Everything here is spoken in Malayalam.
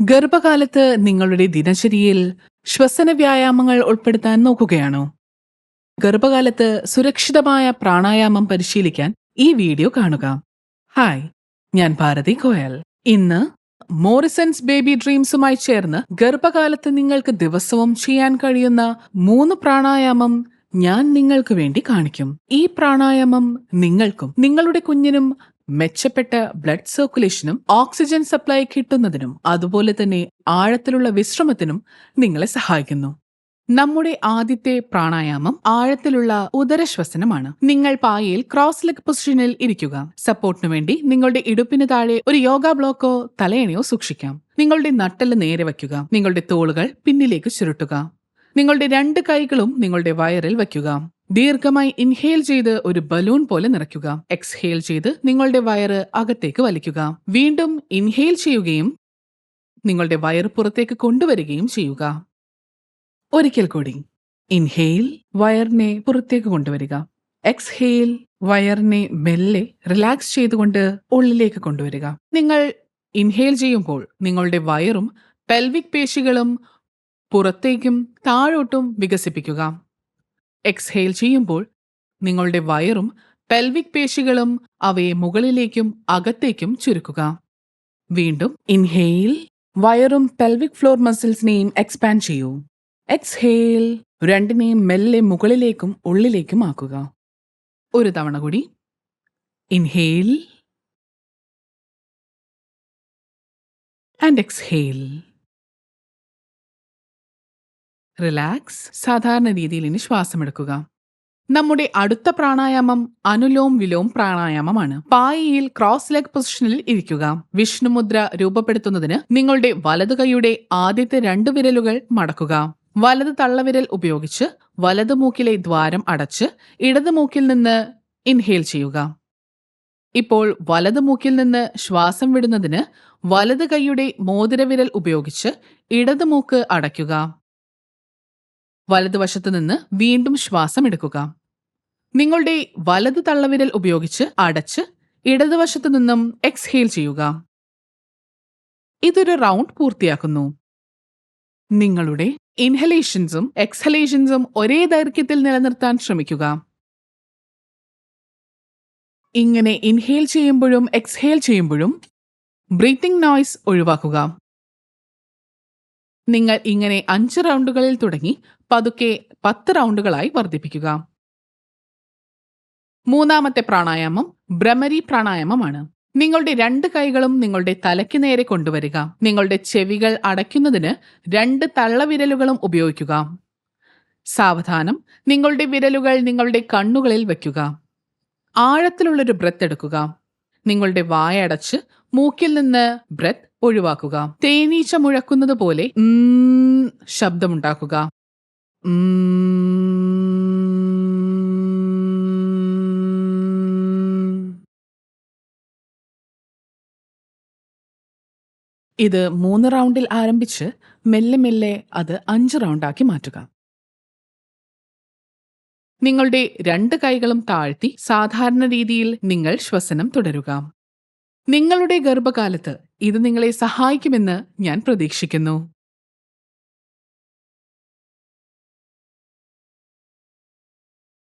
ഗർഭകാലത്ത് നിങ്ങളുടെ ദിനചര്യയിൽ ശ്വസന വ്യായാമങ്ങൾ ഉൾപ്പെടുത്താൻ നോക്കുകയാണോ? ഗർഭകാലത്ത് സുരക്ഷിതമായ പ്രാണായാമം പരിശീലിക്കാൻ ഈ വീഡിയോ കാണുക. ഹായ് ഞാൻ ഭാരതി ഗോയൽ. ഇന്ന് മോറിസൺസ് ബേബി ഡ്രീംസുമായി ചേർന്ന് ഗർഭകാലത്ത് നിങ്ങൾക്ക് ദിവസവും ചെയ്യാൻ കഴിയുന്ന മൂന്ന് പ്രാണായാമം ഞാൻ നിങ്ങൾക്ക് വേണ്ടി കാണിക്കും. ഈ പ്രാണായാമം നിങ്ങൾക്കും നിങ്ങളുടെ കുഞ്ഞിനും മെച്ചപ്പെട്ട ബ്ലഡ് സർക്കുലേഷനും ഓക്സിജൻ സപ്ലൈ കിട്ടുന്നതിനും അതുപോലെ തന്നെ ആഴത്തിലുള്ള വിശ്രമത്തിനും നിങ്ങളെ സഹായിക്കുന്നു. നമ്മുടെ ആദ്യത്തെ പ്രാണായാമം ആഴത്തിലുള്ള ഉദരശ്വസനമാണ്. നിങ്ങൾ പായയിൽ ക്രോസ് ലെഗ് പൊസിഷനിൽ ഇരിക്കുക. സപ്പോർട്ടിനു വേണ്ടി നിങ്ങളുടെ ഇടുപ്പിന് താഴെ ഒരു യോഗ ബ്ലോക്കോ തലയണയോ സൂക്ഷിക്കാം. നിങ്ങളുടെ നട്ടൽ നേരെ വയ്ക്കുക. നിങ്ങളുടെ തോളുകൾ പിന്നിലേക്ക് ചുരുട്ടുക. നിങ്ങളുടെ രണ്ട് കൈകളും നിങ്ങളുടെ വയറിൽ വയ്ക്കുക. ദീർഘമായി ഇൻഹേൽ ചെയ്ത് ഒരു ബലൂൺ പോലെ നിറയ്ക്കുക. എക്സ്ഹേൽ ചെയ്ത് നിങ്ങളുടെ വയറ് അകത്തേക്ക് വലിക്കുക. വീണ്ടും ഇൻഹേൽ ചെയ്യുകയും നിങ്ങളുടെ വയറ് പുറത്തേക്ക് കൊണ്ടുവരികയും ചെയ്യുക. ഒരിക്കൽ കൂടി. ഇൻഹെയിൽ വയറിനെ പുറത്തേക്ക് കൊണ്ടുവരിക. എക്സ്ഹെയിൽ വയറിനെ മെല്ലെ റിലാക്സ് ചെയ്തുകൊണ്ട് ഉള്ളിലേക്ക് കൊണ്ടുവരിക. നിങ്ങൾ ഇൻഹെയിൽ ചെയ്യുമ്പോൾ നിങ്ങളുടെ വയറും പെൽവിക് പേശികളും പുറത്തേക്കും താഴോട്ടും വികസിപ്പിക്കുക. എക്സ്ഹെയിൽ ചെയ്യുമ്പോൾ നിങ്ങളുടെ വയറും പെൽവിക് പേശികളും അവയെ മുകളിലേക്കും അകത്തേക്കും ചുരുക്കുക. വീണ്ടും ഇൻഹെയിൽ വയറും പെൽവിക് ഫ്ലോർ മസിൽസിനെയും എക്സ്പാൻഡ് ചെയ്യൂ. എക്സ്ഹെയിൽ രണ്ടിനെയും മെല്ലെ മുകളിലേക്കും ഉള്ളിലേക്കും ആക്കുക. ഒരു തവണ കൂടി. ഇൻഹെയിൽ ആൻഡ് എക്സ്ഹെയിൽ റിലാക്സ് സാധാരണ രീതിയിൽ ഇനി ശ്വാസമെടുക്കുക. നമ്മുടെ അടുത്ത പ്രാണായാമം അനുലോം വിലോം പ്രാണായാമമാണ്. പായയിൽ ക്രോസ് ലെഗ് പൊസിഷനിൽ ഇരിക്കുക. വിഷ്ണുമുദ്ര രൂപപ്പെടുത്തുന്നതിന് നിങ്ങളുടെ വലതു കൈയുടെ ആദ്യത്തെ രണ്ട് വിരലുകൾ മടക്കുക. വലത് തള്ളവിരൽ ഉപയോഗിച്ച് വലതു മൂക്കിലെ ദ്വാരം അടച്ച് ഇടതു മൂക്കിൽ നിന്ന് ഇൻഹേൽ ചെയ്യുക. ഇപ്പോൾ വലത് മൂക്കിൽ നിന്ന് ശ്വാസം വിടുന്നതിന് വലത് കൈയുടെ മോതിരവിരൽ ഉപയോഗിച്ച് ഇടത് മൂക്ക് അടയ്ക്കുക. വലതുവശത്ത് നിന്ന് വീണ്ടും ശ്വാസം എടുക്കുക. നിങ്ങളുടെ വലത് തള്ളവിരൽ ഉപയോഗിച്ച് അടച്ച് ഇടതുവശത്തു നിന്നും എക്സ്ഹെയിൽ ചെയ്യുക. ഇതൊരു റൗണ്ട് പൂർത്തിയാക്കുന്നു. നിങ്ങളുടെ ഇൻഹലേഷൻസും എക്സലേഷൻസും ഒരേ ദൈർഘ്യത്തിൽ നിലനിർത്താൻ ശ്രമിക്കുക. ഇങ്ങനെ ഇൻഹേൽ ചെയ്യുമ്പോഴും എക്സ്ഹേൽ ചെയ്യുമ്പോഴും ബ്രീത്തിംഗ് നോയ്സ് ഒഴിവാക്കുക. നിങ്ങൾ ഇങ്ങനെ അഞ്ച് റൗണ്ടുകളിൽ തുടങ്ങി പതുക്കെ പത്ത് റൗണ്ടുകളായി വർദ്ധിപ്പിക്കുക. മൂന്നാമത്തെ പ്രാണായാമം ഭ്രമരി പ്രാണായാമമാണ്. നിങ്ങളുടെ രണ്ട് കൈകളും നിങ്ങളുടെ തലയ്ക്ക് നേരെ കൊണ്ടുവരിക. നിങ്ങളുടെ ചെവികൾ അടയ്ക്കുന്നതിന് രണ്ട് തള്ളവിരലുകളും ഉപയോഗിക്കുക. സാവധാനം. നിങ്ങളുടെ വിരലുകൾ നിങ്ങളുടെ കണ്ണുകളിൽ വയ്ക്കുക. ആഴത്തിലുള്ളൊരു ബ്രത്ത് എടുക്കുക. നിങ്ങളുടെ വായടച്ച് മൂക്കിൽ നിന്ന് ബ്രത്ത് ഒഴിവാക്കുക. തേനീച്ച മുഴക്കുന്നത് പോലെ ശബ്ദമുണ്ടാക്കുക. ഇത് മൂന്ന് റൗണ്ടിൽ ആരംഭിച്ച് മെല്ലെ മെല്ലെ അത് അഞ്ച് റൗണ്ടാക്കി മാറ്റുക. നിങ്ങളുടെ രണ്ട് കൈകളും താഴ്ത്തി സാധാരണ രീതിയിൽ നിങ്ങൾ ശ്വസനം തുടരുക. നിങ്ങളുടെ ഗർഭകാലത്ത് ഇത് നിങ്ങളെ സഹായിക്കുമെന്ന് ഞാൻ പ്രതീക്ഷിക്കുന്നു.